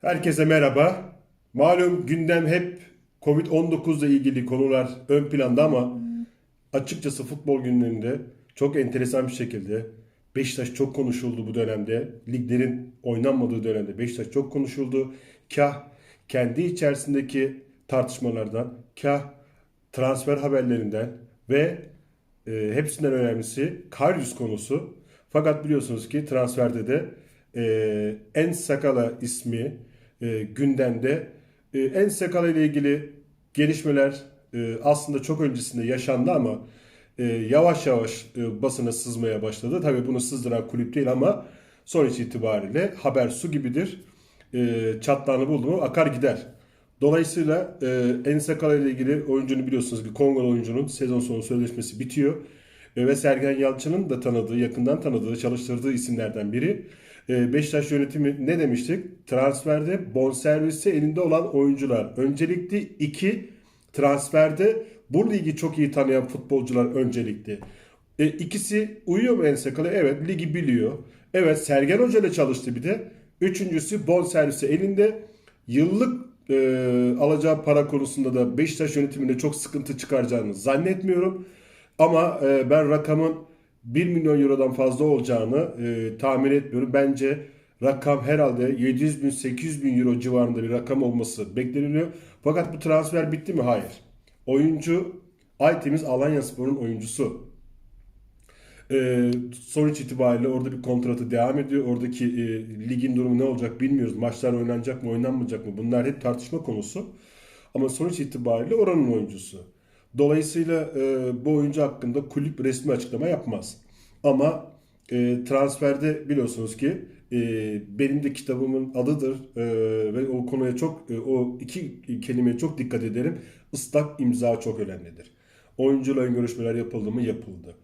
Herkese merhaba. Malum gündem hep Covid-19 ile ilgili konular ön planda ama açıkçası futbol gündeminde çok enteresan bir şekilde Beşiktaş çok konuşuldu bu dönemde. Liglerin oynanmadığı dönemde Beşiktaş çok konuşuldu. Kah kendi içerisindeki tartışmalardan, kah transfer haberlerinden ve e, hepsinden önemlisi Karius konusu. Fakat biliyorsunuz ki transferde de e, En Sakala ismi e, gündemde. E, En Sakala ile ilgili gelişmeler e, aslında çok öncesinde yaşandı ama e, yavaş yavaş e, basına sızmaya başladı. Tabii bunu sızdıran kulüp değil ama sonuç itibariyle haber su gibidir. E, çatlağını buldu mu akar gider. Dolayısıyla e, Ensakala ile ilgili oyuncunu biliyorsunuz ki Kongolu oyuncunun sezon sonu sözleşmesi bitiyor. E, ve Sergen Yalçın'ın da tanıdığı, yakından tanıdığı, çalıştırdığı isimlerden biri. E, Beşiktaş yönetimi ne demiştik? Transferde bonservisi elinde olan oyuncular. Öncelikli iki transferde bu ligi çok iyi tanıyan futbolcular öncelikli. E, ikisi uyuyor mu Ensekal'a? Evet ligi biliyor. Evet Sergen Hoca ile çalıştı bir de. Üçüncüsü bonservisi elinde. Yıllık e, alacağı para konusunda da Beşiktaş yönetiminde çok sıkıntı çıkaracağını zannetmiyorum. Ama e, ben rakamın 1 milyon eurodan fazla olacağını e, tahmin etmiyorum. Bence rakam herhalde 700 bin 800 bin euro civarında bir rakam olması bekleniliyor. Fakat bu transfer bitti mi? Hayır. Oyuncu Aytemiz Alanya Spor'un oyuncusu. Ee, sonuç itibariyle orada bir kontratı devam ediyor. Oradaki e, ligin durumu ne olacak bilmiyoruz. Maçlar oynanacak mı, oynanmayacak mı? Bunlar hep tartışma konusu. Ama sonuç itibariyle oranın oyuncusu. Dolayısıyla e, bu oyuncu hakkında kulüp resmi açıklama yapmaz. Ama e, transferde biliyorsunuz ki e, benim de kitabımın adıdır e, ve o konuya çok e, o iki kelimeye çok dikkat ederim. Islak imza çok önemlidir. Oyuncuyla ön görüşmeler yapıldı mı? Yapıldı.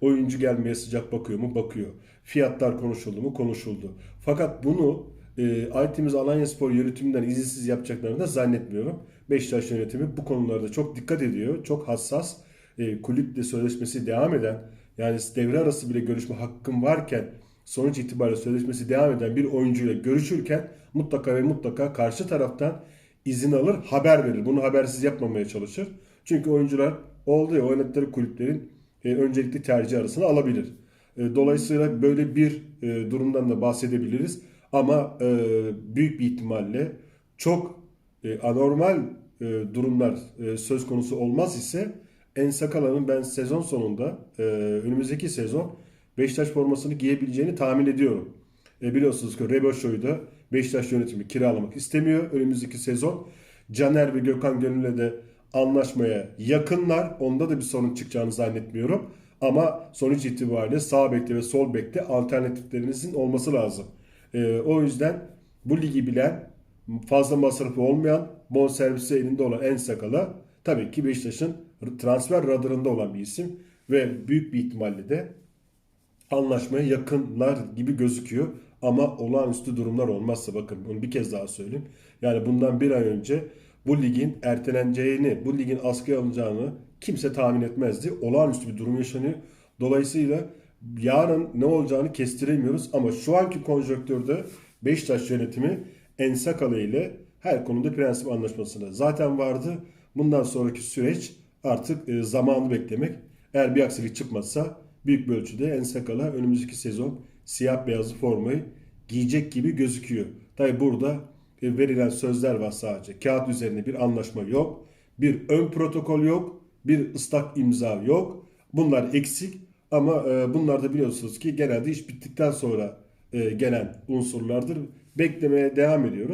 Oyuncu gelmeye sıcak bakıyor mu? Bakıyor. Fiyatlar konuşuldu mu? Konuşuldu. Fakat bunu e, Aytemiz Alanyaspor yönetiminden izinsiz yapacaklarını da zannetmiyorum. Beşiktaş yönetimi bu konularda çok dikkat ediyor. Çok hassas. E, kulüple sözleşmesi devam eden yani devre arası bile görüşme hakkım varken sonuç itibariyle sözleşmesi devam eden bir oyuncuyla görüşürken mutlaka ve mutlaka karşı taraftan izin alır, haber verir. Bunu habersiz yapmamaya çalışır. Çünkü oyuncular olduğu ya oynadıkları kulüplerin e, öncelikli tercih arasına alabilir. E, dolayısıyla böyle bir e, durumdan da bahsedebiliriz. Ama e, büyük bir ihtimalle çok e, anormal e, durumlar e, söz konusu olmaz ise Ensakala'nın ben sezon sonunda e, önümüzdeki sezon Beşiktaş formasını giyebileceğini tahmin ediyorum. E, biliyorsunuz ki Reboşo'yu da Beşiktaş yönetimi kiralamak istemiyor önümüzdeki sezon. Caner ve Gökhan Gönül'le de anlaşmaya yakınlar. Onda da bir sorun çıkacağını zannetmiyorum. Ama sonuç itibariyle sağ bekte ve sol bekte alternatiflerinizin olması lazım. E, o yüzden bu ligi bilen, fazla masrafı olmayan, bonservisi elinde olan en sakala tabii ki Beşiktaş'ın transfer radarında olan bir isim ve büyük bir ihtimalle de anlaşmaya yakınlar gibi gözüküyor. Ama olağanüstü durumlar olmazsa bakın bunu bir kez daha söyleyeyim. Yani bundan bir ay önce bu ligin erteleneceğini, bu ligin askıya alınacağını kimse tahmin etmezdi. Olağanüstü bir durum yaşanıyor. Dolayısıyla yarın ne olacağını kestiremiyoruz ama şu anki konjonktürde Beşiktaş yönetimi Ensakalı ile her konuda prensip anlaşmasında zaten vardı. Bundan sonraki süreç artık e, zamanı beklemek. Eğer bir aksilik çıkmazsa büyük bir ölçüde Ensakala önümüzdeki sezon siyah beyazlı formayı giyecek gibi gözüküyor. Tabi burada e, verilen sözler var sadece. Kağıt üzerinde bir anlaşma yok. Bir ön protokol yok. Bir ıslak imza yok. Bunlar eksik ama e, bunlar da biliyorsunuz ki genelde iş bittikten sonra e, gelen unsurlardır. Beklemeye devam ediyoruz.